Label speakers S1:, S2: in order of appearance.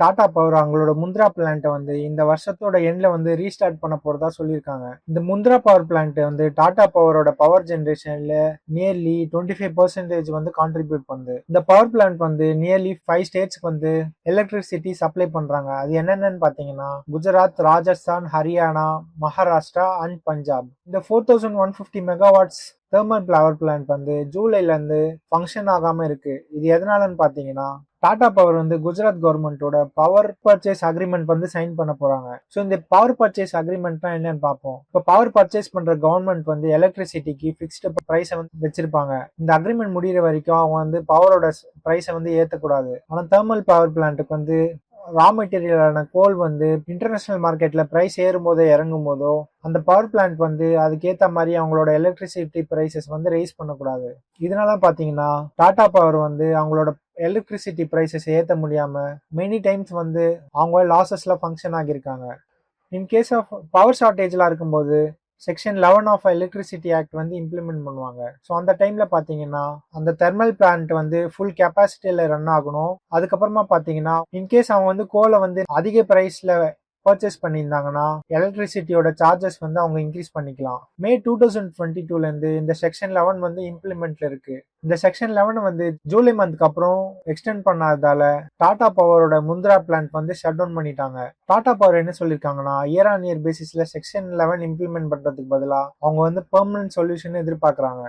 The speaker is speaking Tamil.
S1: டாடா பவர் அவங்களோட முந்த்ரா பிளான்ட்டை வந்து இந்த வருஷத்தோட எண்ட்ல வந்து ரீஸ்டார்ட் பண்ண போறதா சொல்லியிருக்காங்க. இந்த முந்த்ரா பவர் பிளான்ட் வந்து டாடா பவரோட பவர் ஜென்ரேஷன்ல நியர்லி டுவெண்ட்டி ஃபைவ் பர்சன்டேஜ் வந்து கான்ட்ரிபியூட் பண்ணுது. இந்த பவர் பிளான்ட் வந்து நியர்லி ஃபைவ் ஸ்டேட்ஸ்க்கு வந்து எலக்ட்ரிசிட்டி சப்ளை பண்றாங்க. அது என்னென்னு பாத்தீங்கன்னா குஜராத் ராஜஸ்தான் ஹரியானா மகாராஷ்டிரா அண்ட் பஞ்சாப். இந்த four thousand one fifty megawatts thermal power plant வந்து ஜூலைலேருந்து ஃபங்க்ஷன் ஆகாம இருக்குது இது எதனாலன்னு பார்த்தீங்கன்னா டாடா பவர் வந்து குஜராத் கவர்மெண்ட்டோட பவர் பர்ச்சேஸ் அக்ரிமெண்ட் வந்து சைன் பண்ண போறாங்க. ஸோ இந்த பவர் பர்ச்சேஸ் அக்ரிமெண்ட்னா என்னன்னு பார்ப்போம் இப்போ பவர் பர்ச்சேஸ் பண்ற கவர்மெண்ட் வந்து எலக்ட்ரிசிட்டிக்கு ஃபிக்ஸ்டு ப்ரைஸை வந்து வச்சிருப்பாங்க. இந்த அக்ரிமெண்ட் முடியிற வரைக்கும் அவங்க வந்து பவரோட ப்ரைஸை வந்து ஏற்றக்கூடாது ஆனால் தேர்மல் பவர் பிளான்ட்டுக்கு வந்து ரா மெட்டீரியலான கோல் வந்து இன்டர்நேஷ்னல் மார்க்கெட்ல பிரைஸ் ஏறும் போதோ இறங்கும் போதோ அந்த பவர் பிளான்ட் வந்து அதுக்கேற்ற மாதிரி அவங்களோட எலக்ட்ரிசிட்டி ப்ரைஸஸ் வந்து ரைஸ் பண்ணக்கூடாது. இதனால பார்த்தீங்கன்னா டாடா பவர் வந்து அவங்களோட எலக்ட்ரிசிட்டி ப்ரைஸஸ் ஏற்ற முடியாம மெனி டைம்ஸ் வந்து அவங்க லாசஸ்ல ஃபங்க்ஷன் ஆகியிருக்காங்க. இன் கேஸ் ஆஃப் பவர் ஷார்டேஜ்லாம் இருக்கும்போது section eleven of electricity act வந்து இம்ப்ளிமெண்ட் பண்ணுவாங்க. ஸோ அந்த டைமில் பார்த்தீங்கன்னா அந்த தெர்மல் பிளான்ட் வந்து ஃபுல் கெப்பாசிட்டியில் ரன் ஆகணும். அதுக்கப்புறமா பார்த்தீங்கன்னா இன்கேஸ் அவங்க வந்து கோலை வந்து அதிக ப்ரைஸில் பர்ச்சேஸ் பண்ணியிருந்தாங்கன்னா எலக்ட்ரிசிட்டியோட சார்ஜஸ் வந்து அவங்க இன்க்ரீஸ் பண்ணிக்கலாம். மே டூ தௌசண்ட் டுவெண்ட்டி டூலேருந்து இந்த செக்ஷன் லெவன் வந்து இம்ப்ளிமெண்ட்ல இருக்கு. இந்த செக்ஷன் லெவன் வந்து ஜூலை மந்த்க்கு அப்புறம் எக்ஸ்டெண்ட் பண்ணாததால டாடா பவரோட முந்த்ரா பிளான்ட் வந்து ஷட் டவுன் பண்ணிட்டாங்க. டாடா பவர் என்ன சொல்லியிருக்காங்கன்னா இயர் ஆன் இயர் பேசிஸ்ல செக்ஷன் லெவன் இம்ப்ளிமெண்ட் பண்றதுக்கு பதிலாக அவங்க வந்து பெர்மனன்ட் சொல்யூஷன் எதிர்பார்க்குறாங்க.